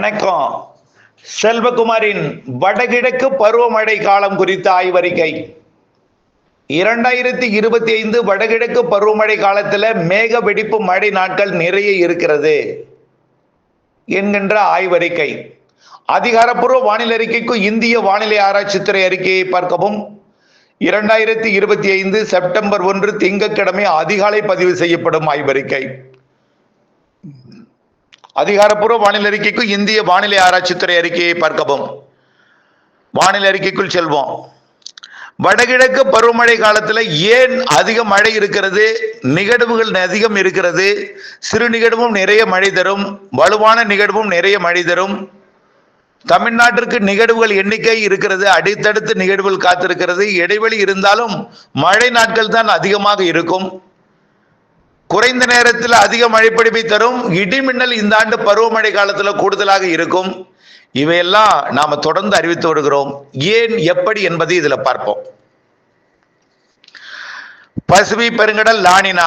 வணக்கம். செல்வகுமாரின் வடகிழக்கு பருவமழை காலம் குறித்த ஆய்வறிக்கை. இரண்டாயிரத்தி இருபத்தி ஐந்து வடகிழக்கு பருவமழை காலத்தில் மேக வெடிப்பு மழை நாட்கள் நிறைய இருக்கிறது என்கின்ற ஆய்வறிக்கை. அதிகாரப்பூர்வ வானிலை அறிக்கைக்கு இந்திய வானிலை ஆராய்ச்சித்துறை அறிக்கையை பார்க்கவும். இரண்டாயிரத்தி இருபத்தி ஐந்து செப்டம்பர் ஒன்று திங்கட்கிழமை அதிகாலை பதிவு செய்யப்படும் ஆய்வறிக்கை. அதிகாரப்பூர்வ வானிலை அறிக்கைக்கு இந்திய வானிலை ஆராய்ச்சித்துறை அறிக்கையை பார்க்கவும். வானிலை அறிக்கைக்குள் செல்வோம். வடகிழக்கு பருவமழை காலத்தில் ஏன் அதிக மழை இருக்கிறது? நிகழ்வுகள் அதிகம் இருக்கிறது. சிறு நிகழ்வும் நிறைய மழை தரும். வலுவான நிகழ்வும் நிறைய மழை தரும். தமிழ்நாட்டிற்கு நிகழ்வுகள் எண்ணிக்கை இருக்கிறது. அடுத்தடுத்து நிகழ்வுகள் காத்திருக்கிறது. இடைவெளி இருந்தாலும் மழை நாட்கள் தான் அதிகமாக இருக்கும். குறைந்த நேரத்தில் அதிக மழைப்பிடிப்பை தரும். இடிமின்னல் இந்த ஆண்டு பருவமழை காலத்தில் கூடுதலாக இருக்கும். இவையெல்லாம் நாம தொடர்ந்து அறிவித்து வருகிறோம். ஏன் எப்படி என்பதை இதுல பார்ப்போம். பசுபி பெருங்கடல் லானினா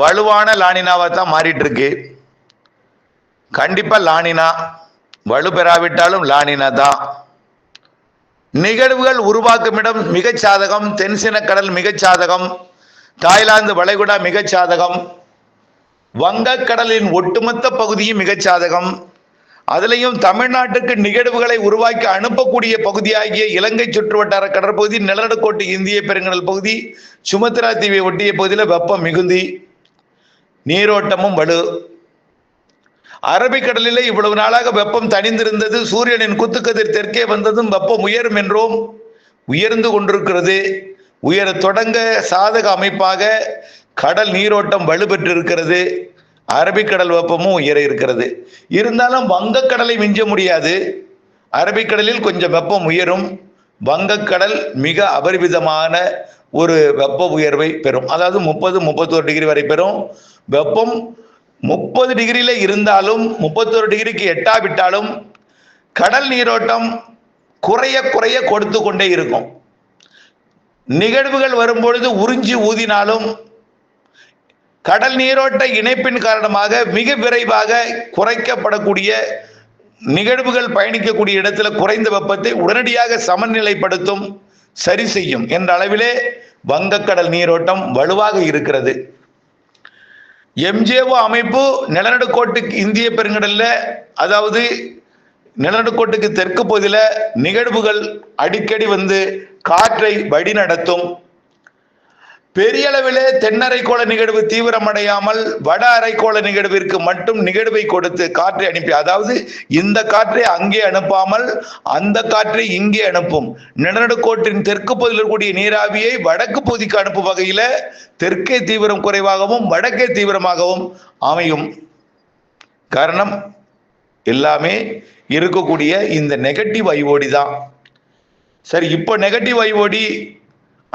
வலுவான லானினாவா தான் மாறிட்டு இருக்கு கண்டிப்பா லானினா வலு பெறாவிட்டாலும் லானினா தான். நிகழ்வுகள் உருவாக்கும் இடம் மிகச் சாதகம் தென்சின கடல் மிகச் சாதகம். தாய்லாந்து வளைகுடா மிகச் சாதகம் வங்கக்கடலின் ஒட்டுமொத்த பகுதியும் மிகச் சாதகம் அதுலேயும் தமிழ்நாட்டுக்கு நிகழ்வுகளை உருவாக்கி அனுப்பக்கூடிய பகுதியாகிய இலங்கை சுற்றுவட்டார கடற்பகுதி நிலநடுக்கோட்டு இந்திய பெருங்கடல் பகுதி சுமத்ரா தீவை ஒட்டிய பகுதியில் வெப்பம் மிகுந்தி நீரோட்டமும் வலு. அரபிக்கடலிலே இவ்வளவு நாளாக வெப்பம் தணிந்திருந்தது சூரியனின் குத்துக்கதிர் தெற்கே வந்ததும் வெப்பம் உயரும் என்றோம் உயர்ந்து கொண்டிருக்கிறது. உயர தொடங்க சாதக அமைப்பாக கடல் நீரோட்டம் வலுப்பெற்றிருக்கிறது. அரபிக்கடல் வெப்பமும் உயர இருக்கிறது. இருந்தாலும் வங்கக்கடலை மிஞ்ச முடியாது. அரபிக்கடலில் கொஞ்சம் வெப்பம் உயரும். வங்கக்கடல் மிக அபரிவிதமான ஒரு வெப்ப உயர்வை பெறும். அதாவது முப்பது முப்பத்தோரு டிகிரி வரை பெறும். வெப்பம் முப்பது டிகிரியில் இருந்தாலும் முப்பத்தோரு டிகிரிக்கு எட்டாவிட்டாலும் கடல் நீரோட்டம் குறைய குறைய கொடுத்து கொண்டே இருக்கும். நிகழ்வுகள் வரும்பொழுது உறிஞ்சி ஊதினாலும் கடல் நீரோட்ட இணைப்பின் காரணமாக மிக விரைவாக குறைக்கப்படக்கூடிய நிகழ்வுகள் பயணிக்கக்கூடிய இடத்துல குறைந்த வெப்பத்தை உடனடியாக சமநிலைப்படுத்தும் சரி செய்யும் என்ற அளவிலே வங்கக்கடல் நீரோட்டம் வலுவாக இருக்கிறது. எம்ஜேஓ அமைப்பு நிலநடுக்கோட்டுக்கு இந்திய பெருங்கடல்ல அதாவது நிலநடுக்கோட்டுக்கு தெற்கு பகுதியில் நிகழ்வுகள் அடிக்கடி வந்து காற்றை வழிநடத்தும். பெரிய அளவிலே தென்னரைக்கோள நிகழ்வு தீவிரமடையாமல் வட அரைக்கோள நிகழ்விற்கு மட்டும் நிகழ்வை கொடுத்து காற்றை அனுப்பி அதாவது இந்த காற்றை அங்கே அனுப்பாமல் அந்த காற்றை இங்கே அனுப்பும். நிலநடுக்கோட்டின் தெற்கு பகுதியில் இருக்கக்கூடிய நீராவியை வடக்கு பகுதிக்கு அனுப்பும் வகையில தெற்கே தீவிரம் குறைவாகவும் வடக்கே தீவிரமாகவும் அமையும். காரணம் எல்லாமே இருக்கக்கூடிய இந்த நெகட்டிவ் ஐஓடி தான். சரி இப்போ நெகட்டிவ் ஐஓடி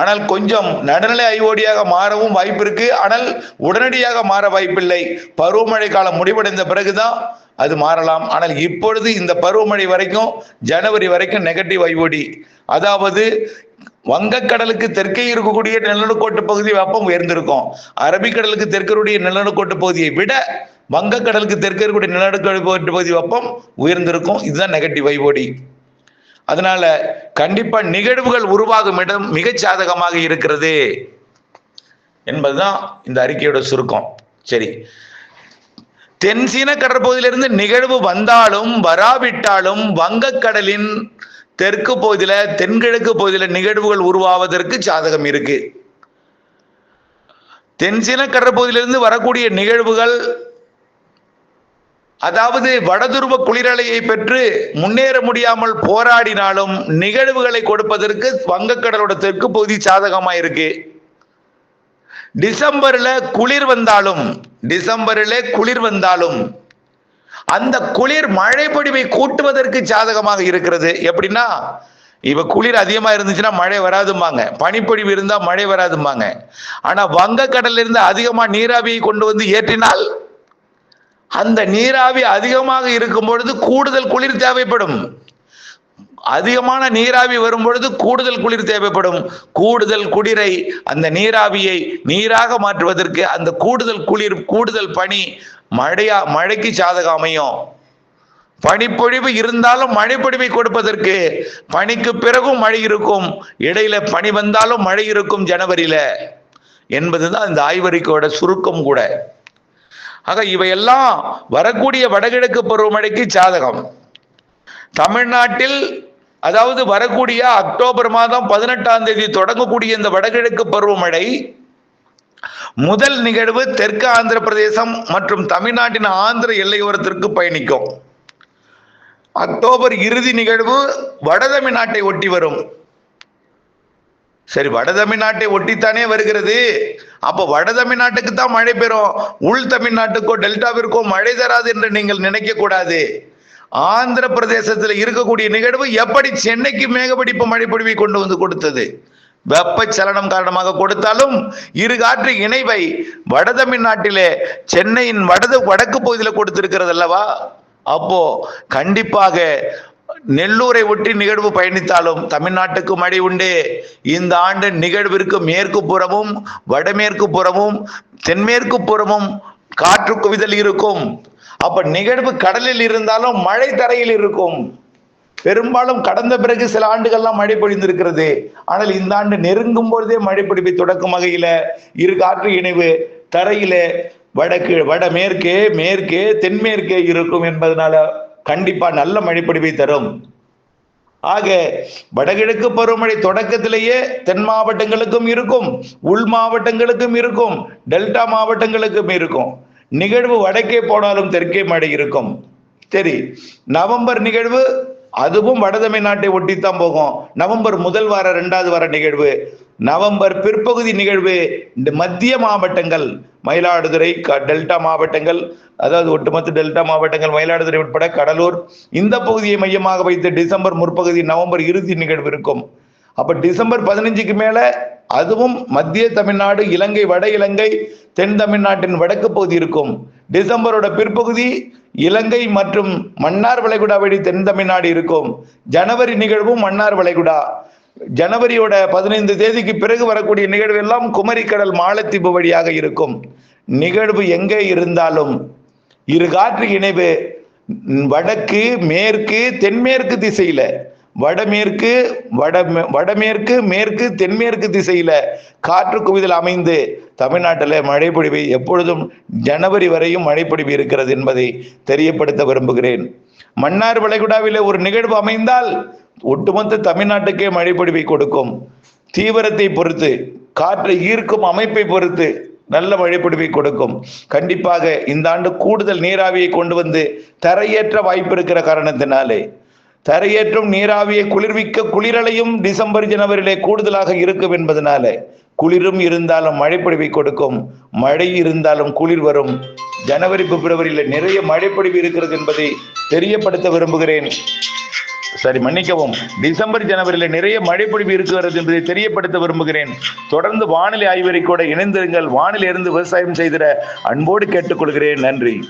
ஆனால் கொஞ்சம் நடுநிலை ஐஓடியாக மாறவும் வாய்ப்பு இருக்கு. ஆனால் உடனடியாக மாற வாய்ப்பில்லை. பருவமழை காலம் முடிவடைந்த பிறகுதான் அது மாறலாம். ஆனால் இப்பொழுது இந்த பருவமழை வரைக்கும் ஜனவரி வரைக்கும் நெகட்டிவ் ஐஓடி அதாவது வங்கக்கடலுக்கு தெற்கே இருக்கக்கூடிய நிலநடுக்கோட்டு பகுதி வெப்பம் உயர்ந்திருக்கும். அரபிக்கடலுக்கு தெற்கருடைய நிலநடுக்கோட்டு பகுதியை விட வங்கக்கடலுக்கு தெற்கே இருக்கக்கூடிய நிலநடுக்கோட்டு பகுதி வெப்பம் உயர்ந்திருக்கும். இதுதான் நெகட்டிவ் ஐஓடி அதனால கண்டிப்பா நிகழ்வுகள் உருவாகும் இடம் மிகச் சாதகமாக இருக்கிறது என்பதுதான் இந்த அறிக்கையோட சுருக்கம். சரி. தென்சீன கடற்பகுதியிலிருந்து நிகழ்வு வந்தாலும் வராவிட்டாலும் வங்கக்கடலின் தெற்கு பகுதியில தென்கிழக்கு பகுதியில நிகழ்வுகள் உருவாவதற்கு சாதகம் இருக்கு. தென்சீன கடற்பகுதியிலிருந்து வரக்கூடிய நிகழ்வுகள் அதாவது வடதுருவ குளிரலையை பெற்று முன்னேற முடியாமல் போராடினாலும் நிகழ்வுகளை கொடுப்பதற்கு வங்கக்கடலோட தெற்கு பகுதி சாதகமா இருக்கு டிசம்பர்ல குளிர் வந்தாலும் டிசம்பரில் குளிர் வந்தாலும் அந்த குளிர் மழைப்பொழிவை கூட்டுவதற்கு சாதகமாக இருக்கிறது. எப்படின்னா இப்ப குளிர் அதிகமா இருந்துச்சுன்னா மழை வராதும்பாங்க. பனிப்பொழிவு இருந்தா மழை வராதும்பாங்க. ஆனா வங்கக்கடல்ல இருந்து அதிகமா நீராவியை கொண்டு வந்து ஏற்றினால் அந்த நீராவி அதிகமாக இருக்கும் பொழுது கூடுதல் குளிர் தேவைப்படும். அதிகமான நீராவி வரும் பொழுது கூடுதல் குளிர் தேவைப்படும். கூடுதல் குளிரை அந்த நீராவியை நீராக மாற்றுவதற்கு அந்த கூடுதல் குளிர் கூடுதல் பனி மழையா மழைக்கு சாதகம் அமையும். பனிப்பொழிவு இருந்தாலும் மழைப்பொழிவை கொடுப்பதற்கு பனிக்கு பிறகும் மழை இருக்கும். இடையில பனி வந்தாலும் மழை இருக்கும் ஜனவரியில. என்பதுதான் இந்த ஆய்வறிக்கையோட சுருக்கம் கூட. ஆக இவையெல்லாம் வரக்கூடிய வடகிழக்கு பருவமழைக்கு சாதகம். தமிழ்நாட்டில் அதாவது வரக்கூடிய அக்டோபர் மாதம் பதினெட்டாம் தேதி தொடங்கக்கூடிய இந்த வடகிழக்கு பருவமழை முதல் நிகழ்வு தெற்கு ஆந்திர பிரதேசம் மற்றும் தமிழ்நாட்டின் ஆந்திர எல்லையோரத்திற்கு பயணிக்கும். அக்டோபர் இறுதி நிகழ்வு வட தமிழ்நாட்டை ஒட்டி வரும். சரி வட தமிழ்நாட்டை ஒட்டித்தானே வருகிறது. அப்போ வட தமிழ்நாட்டுக்கு தான் மழை பெறும். உள் தமிழ்நாட்டுக்கோ டெல்டாவிற்கோ மழை தராது என்று நீங்கள் நினைக்க கூடாது. ஆந்திர பிரதேசத்தில் இருக்கக்கூடிய நிகழ்வு எப்படி சென்னைக்கு மேகப்பிடிப்பு மழை பொழிவை கொண்டு வந்து கொடுத்தது? வெப்பச்சலனம் காரணமாக கொடுத்தாலும் இரு காற்று இணைவை வட தமிழ்நாட்டிலே சென்னையின் வடது வடக்கு பகுதியில் கொடுத்திருக்கிறது அல்லவா அப்போ கண்டிப்பாக நெல்லூரை ஒட்டி நிகழ்வு பயணித்தாலும் தமிழ்நாட்டுக்கு மழை உண்டு. இந்த ஆண்டு நிகழ்விற்கு மேற்கு புறமும் வடமேற்கு புறமும் தென்மேற்கு புறமும் காற்று குவிதல் இருக்கும். அப்ப நிகழ்வு கடலில் இருந்தாலும் மழை தரையில் இருக்கும். பெரும்பாலும் கடந்த பிறகு சில ஆண்டுகள்லாம் மழை பொழிந்திருக்கிறது. ஆனால் இந்த ஆண்டு நெருங்கும் பொழுதே மழை பொழிவை தொடக்கும் வகையில இரு காற்று இணைவு தரையில வடக்கு வடமேற்கே மேற்கே தென்மேற்கே இருக்கும் என்பதனால கண்டிப்பா நல்ல மழைப்பொழிவை தரும். ஆக வடகிழக்கு பருவமழை தொடக்கத்திலேயே தென் மாவட்டங்களுக்கும் இருக்கும் உள் மாவட்டங்களுக்கும் இருக்கும் டெல்டா மாவட்டங்களுக்கும் இருக்கும். நிகழ்வு வடக்கே போனாலும் தெற்கே மழை இருக்கும். சரி நவம்பர் நிகழ்வு அதுவும் வட தமிழ்நாட்டை ஒட்டித்தான் போகும். நவம்பர் முதல் வார இரண்டாவது வார நிகழ்வு. நவம்பர் பிற்பகுதி நிகழ்வு. இந்த மத்திய மாவட்டங்கள் மயிலாடுதுறை க- டெல்டா மாவட்டங்கள் அதாவது ஒட்டுமொத்த டெல்டா மாவட்டங்கள் மயிலாடுதுறை உட்பட கடலூர். இந்த பகுதியை மையமாக வைத்து டிசம்பர் முற்பகுதி நவம்பர் இறுதி நிகழ்வு இருக்கும். அப்ப டிசம்பர் பதினஞ்சுக்கு மேல அதுவும் மத்திய தமிழ்நாடு இலங்கை வட இலங்கை தென் தமிழ்நாட்டின் வடக்கு பகுதி இருக்கும். டிசம்பரோட பிற்பகுதி இலங்கை மற்றும் மன்னார் வளைகுடா வழி தென் தமிழ்நாடு இருக்கும். ஜனவரி நிகழ்வும் மன்னார் வளைகுடா. ஜனவரியோட பதினைந்து தேதிக்கு பிறகு வரக்கூடிய நிகழ்வு எல்லாம் குமரிக்கடல் மாலத்தீவு வழியாக இருக்கும். நிகழ்வு எங்கே இருந்தாலும் இரு காற்று இணைவு வடக்கு மேற்கு தென்மேற்கு திசையில. வடமேற்கு வட வடமேற்கு மேற்கு தென்மேற்கு திசையில காற்று குவிதல் அமைந்து தமிழ்நாட்டில் மழைப்பொழிவு எப்பொழுதும் ஜனவரி வரையும் மழைப்பொழிவு இருக்கிறது என்பதை தெரியப்படுத்த விரும்புகிறேன். மன்னார் வளைகுடாவிலே ஒரு நிகழ்வு அமைந்தால் ஒட்டுமொத்த தமிழ்நாட்டுக்கே மழைப்பொழிவை கொடுக்கும். தீவிரத்தை பொறுத்து காற்றை ஈர்க்கும் அமைப்பை பொறுத்து நல்ல மழைப்பொழிவை கொடுக்கும். கண்டிப்பாக இந்த ஆண்டு கூடுதல் நீராவியை கொண்டு வந்து தரையேற்ற வாய்ப்பு இருக்கிற காரணத்தினாலே தரையேற்றும் நீராவியை குளிர்விக்க குளிரலையும் டிசம்பர் ஜனவரியிலே கூடுதலாக இருக்கும் என்பதனால குளிரும் இருந்தாலும் மழைப்பொழிவை கொடுக்கும். மழை இருந்தாலும் குளிர் வரும். ஜனவரி பிப்ரவரியில் நிறைய மழைப்பொழிவு இருக்கிறது என்பதை தெரியப்படுத்த விரும்புகிறேன். சரி மன்னிக்கவும். டிசம்பர் ஜனவரியில் நிறைய மழைப்பொழிவு இருக்கிறது என்பதை தெரியப்படுத்த விரும்புகிறேன். தொடர்ந்து வானிலை ஆய்வறை கூட இணைந்திருங்கள். வானிலை இருந்து விவசாயம் செய்திட அன்போடு கேட்டுக்கொள்கிறேன். நன்றி.